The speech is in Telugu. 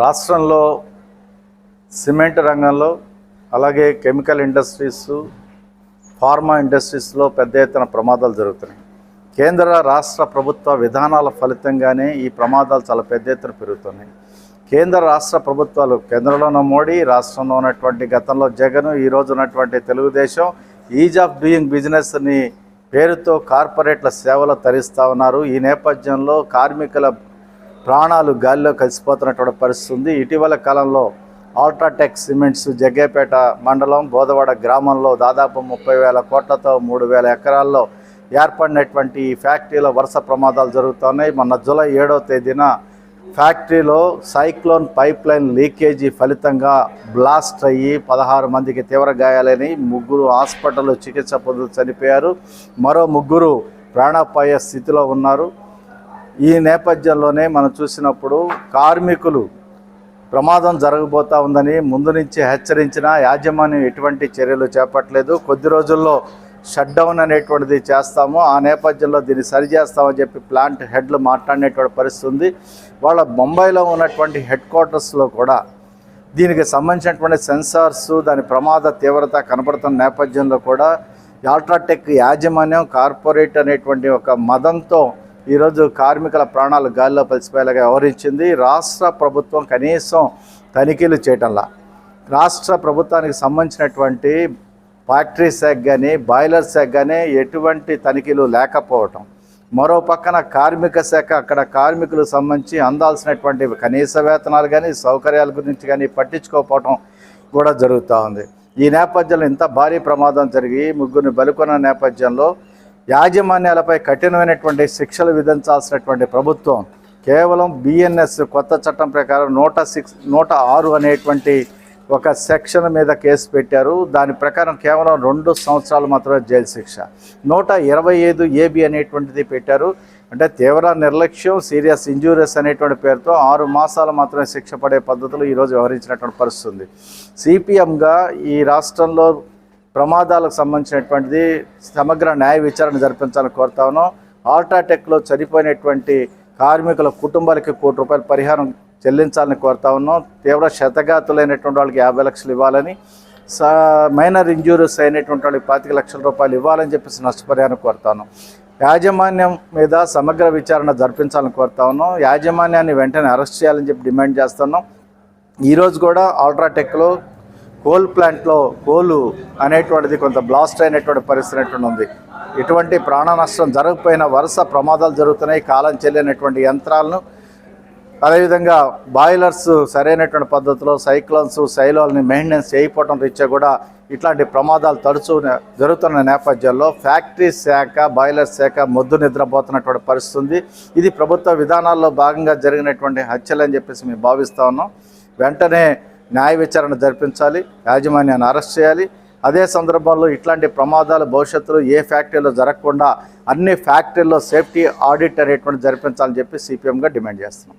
రాష్ట్రంలో సిమెంట్ రంగంలో అలాగే కెమికల్ ఇండస్ట్రీస్ ఫార్మా ఇండస్ట్రీస్లో పెద్ద ఎత్తున ప్రమాదాలు జరుగుతున్నాయి. కేంద్ర రాష్ట్ర ప్రభుత్వ విధానాల ఫలితంగానే ఈ ప్రమాదాలు చాలా పెద్ద ఎత్తున పెరుగుతున్నాయి. కేంద్ర రాష్ట్ర ప్రభుత్వాలు కేంద్రంలో మోడీ రాష్ట్రంలో ఉన్నటువంటి గతంలో జగన్ ఈ రోజు ఉన్నటువంటి తెలుగుదేశం ఈజ్ ఆఫ్ డూయింగ్ బిజినెస్ని పేరుతో కార్పొరేట్ల సేవలు తరిస్తూ ఉన్నారు. ఈ నేపథ్యంలో కార్మికుల ప్రాణాలు గాలిలో కలిసిపోతున్నటువంటి పరిస్థితి ఉంది. ఇటీవల కాలంలో ఆల్ట్రాటెక్ సిమెంట్స్ జగ్గేపేట మండలం బోదవాడ గ్రామంలో దాదాపు ముప్పై వేల కోట్లతో మూడు వేల ఎకరాల్లో ఏర్పడినటువంటి ఈ ఫ్యాక్టరీలో వరుస ప్రమాదాలు జరుగుతున్నాయి. మొన్న జూలై ఏడవ తేదీన ఫ్యాక్టరీలో సైక్లోన్ పైప్ లైన్ లీకేజీ ఫలితంగా బ్లాస్ట్ అయ్యి పదహారు మందికి తీవ్ర గాయాలని ముగ్గురు హాస్పిటల్లో చికిత్స పొందుతూ చనిపోయారు. మరో ముగ్గురు ప్రాణాపాయ స్థితిలో ఉన్నారు. ఈ నేపథ్యంలోనే మనం చూసినప్పుడు కార్మికులు ప్రమాదం జరగబోతా ఉందని ముందు నుంచి హెచ్చరించిన యాజమాన్యం ఎటువంటి చర్యలు చేపట్టలేదు. కొద్ది రోజుల్లో షట్ డౌన్ అనేటువంటిది చేస్తాము. ఆ నేపథ్యంలో దీన్ని సరిచేస్తామని చెప్పి ప్లాంట్ హెడ్లు మాట్లాడినటువంటి పరిస్థితి ఉంది. వాళ్ళ ముంబైలో ఉన్నటువంటి హెడ్ క్వార్టర్స్లో కూడా దీనికి సంబంధించినటువంటి సెన్సార్స్ దాని ప్రమాద తీవ్రత కనబడుతున్న నేపథ్యంలో కూడా అల్ట్రాటెక్ యాజమాన్యం కార్పొరేట్ అనేటువంటి ఒక మదంతో ఈరోజు కార్మికుల ప్రాణాలు గాలిలో కలిసిపోయేలాగా వ్యవహరించింది. రాష్ట్ర ప్రభుత్వం కనీసం తనిఖీలు చేయటంలా. రాష్ట్ర ప్రభుత్వానికి సంబంధించినటువంటి ఫ్యాక్టరీ శాఖ కానీ బాయిలర్ శాఖ కానీ ఎటువంటి తనిఖీలు లేకపోవటం. మరో పక్కన కార్మిక శాఖ అక్కడ కార్మికులకు సంబంధించి అందాల్సినటువంటి కనీస వేతనాలు కానీ సౌకర్యాల గురించి కానీ పట్టించుకోకపోవటం కూడా జరుగుతూ ఉంది. ఈ నేపథ్యంలో ఇంత భారీ ప్రమాదం జరిగి ముగ్గురిని బలుకొన్న నేపథ్యంలో యాజమాన్యాలపై కఠినమైనటువంటి శిక్షలు విధించాల్సినటువంటి ప్రభుత్వం కేవలం బిఎన్ఎస్ కొత్త చట్టం ప్రకారం నూట సిక్స్ నూట ఆరు అనేటువంటి ఒక సెక్షన్ మీద కేసు పెట్టారు. దాని ప్రకారం కేవలం రెండు సంవత్సరాలు మాత్రమే జైలు శిక్ష. నూట ఇరవై ఐదు ఏబి అనేటువంటిది పెట్టారు. అంటే తీవ్ర నిర్లక్ష్యం సీరియస్ ఇంజూరియస్ అనేటువంటి పేరుతో ఆరు మాసాలు మాత్రమే శిక్ష పడే పద్ధతులు ఈరోజు వ్యవహరించినటువంటి పరిస్థితి ఉంది. సిపిఎంగా ఈ రాష్ట్రంలో ప్రమాదాలకు సంబంధించినటువంటిది సమగ్ర న్యాయ విచారణ జరిపించాలని కోరుతా ఉన్నాం. ఆల్ట్రాటెక్లో చనిపోయినటువంటి కార్మికుల కుటుంబాలకి కోటి రూపాయల పరిహారం చెల్లించాలని కోరుతా ఉన్నాం. తీవ్ర శతఘాతులైనటువంటి వాళ్ళకి యాభై లక్షలు ఇవ్వాలని సా మైనర్ ఇంజూరీస్ అయినటువంటి వాళ్ళకి పాతిక లక్షల రూపాయలు ఇవ్వాలని చెప్పేసి నష్టపరిహారం కోరుతా ఉన్నాం. యాజమాన్యం మీద సమగ్ర విచారణ జరిపించాలని కోరుతా ఉన్నాం. యాజమాన్యాన్ని వెంటనే అరెస్ట్ చేయాలని చెప్పి డిమాండ్ చేస్తున్నాం. ఈరోజు కూడా ఆల్ట్రాటెక్లో కోల్ ప్లాంట్లో కోలు అనేటువంటిది కొంత బ్లాస్ట్ అయినటువంటి పరిస్థితి ఉంది. ఎటువంటి ప్రాణ నష్టం జరగకపోయిన వరుస ప్రమాదాలు జరుగుతున్నాయి. కాలం చెల్లినటువంటి యంత్రాలను అదేవిధంగా బాయిలర్స్ సరైనటువంటి పద్ధతిలో సైక్లోన్స్ సైలోల్ని మెయింటెనెన్స్ చేయకపోవడం రీత్యా కూడా ఇట్లాంటి ప్రమాదాలు తరచూ జరుగుతున్న నేపథ్యంలో ఫ్యాక్టరీ శాఖ బాయిలర్ శాఖ మొద్దు నిద్రపోతున్నటువంటి పరిస్థితి ఇది ప్రభుత్వ విధానాల్లో భాగంగా జరిగినటువంటి హత్యలని చెప్పేసి మేము భావిస్తా ఉన్నాం. వెంటనే న్యాయ విచారణ జరిపించాలి యాజమాన్యాన్ని అరెస్ట్ చేయాలి. అదే సందర్భంలో ఇట్లాంటి ప్రమాదాలు భవిష్యత్తులో ఏ ఫ్యాక్టరీలో జరగకుండా అన్ని ఫ్యాక్టరీల్లో సేఫ్టీ ఆడిట్ అనేటువంటి జరిపించాలని చెప్పి సిపిఎంగా డిమాండ్ చేస్తున్నాం.